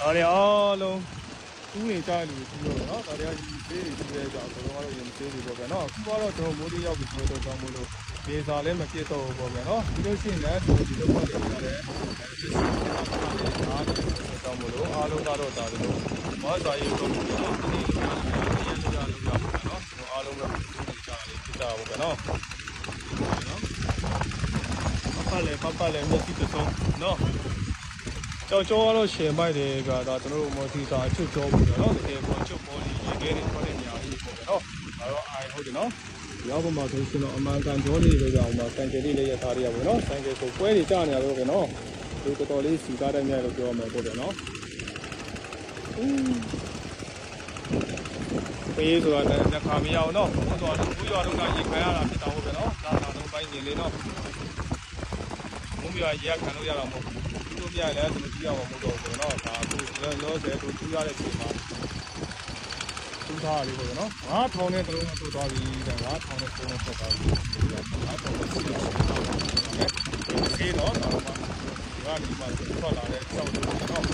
ဒါတွေအားလုံးကူးနေကြလူကြီးလို့နော်ဒါတွေကဒီသေးတွေကြီးတဲ့ကြောင့်ဘယ်တော့မှတော့ရင်သေးတွေပေါ့ဗျာနော်ခုကတော့ကျွန်တော်မိုးလေးရောက်ပြီဆိုတော့ကြောင့်မို့လို့ဒေသလည်းမပြည့်တော့ဘူးပေါ့ဗျာနော်ဒီလိုရှိရင်လည်းဒီလိုပေါ့လေဒါလည်းဖြစ်စီတာအားလုံးကြောင့်မို့လို့အားလုံးကတော့ဒါလိုမောစာရုပ်တော့ဒီနေ့ဒီနေ့လောက်ရောက်ပါနော်ကျွန်တော်အားလုံးကဒီကြားလေးဖြစ်တာပေါ့ဗျာနော်ပပလည်းပပလည်းမျက်စိသုံးနော် ကြောက်ကြောကတော့ရှယ်မိုက်တယ်ကဒါကျွန်တော်တို့မော်စီစာအချုပ်ကြောပေါ့နော်တကယ်ပေါ့ချုပ်ပေါ်လေးရေခဲတွေထွက်တဲ့နေရာလေးပေါ့နော်ဒါတော့အိုင်ဟုတ်တယ်နော်ရောက်ပါမှာဆိုရှင်တော့အမှန်ကန်ကြောလေးတွေကြောင့်မှာဆိုင်ကယ်လေးလေးရထားရရပါတော့ဆိုင်ကယ်ကိုပွဲတွေကြာနေရတော့ပဲနော်ဒီတော်တော်လေးစီကားတဲ့မြိုက်လို့ပြောရမယ်ပေါ့တယ်နော်ပေးဆိုတာလည်းတစ်ခါမရအောင်နော်ဆိုတော့ဘူးရွာတော့ကရေခံရတာဖြစ်တာဟုတ်ပဲနော်ဒါတော့ပိုင်းနေလေးနော် မိုးပြရေခံလို့ရတော့မဟုတ်ဘူးတို့ပြရလဲကျွန်တော်ကြည့်ရမှာမဟုတ်တော့ဘူးနော်ဒါကိုလောလောဆယ်တို့ကြည့်ရတဲ့အချိန်မှာသူသားလေးပေါ့နော်ငါထောင်နဲ့တလုံးတို့သွားပြီဒါငါထောင်နဲ့ပုံနဲ့ဆက်သွားပြီငါထောင်နဲ့ဆက်သွားပြီဒီတော့ဒါမှဒီကဒီမှာထွက်လာတဲ့ကြောက်တွေနော်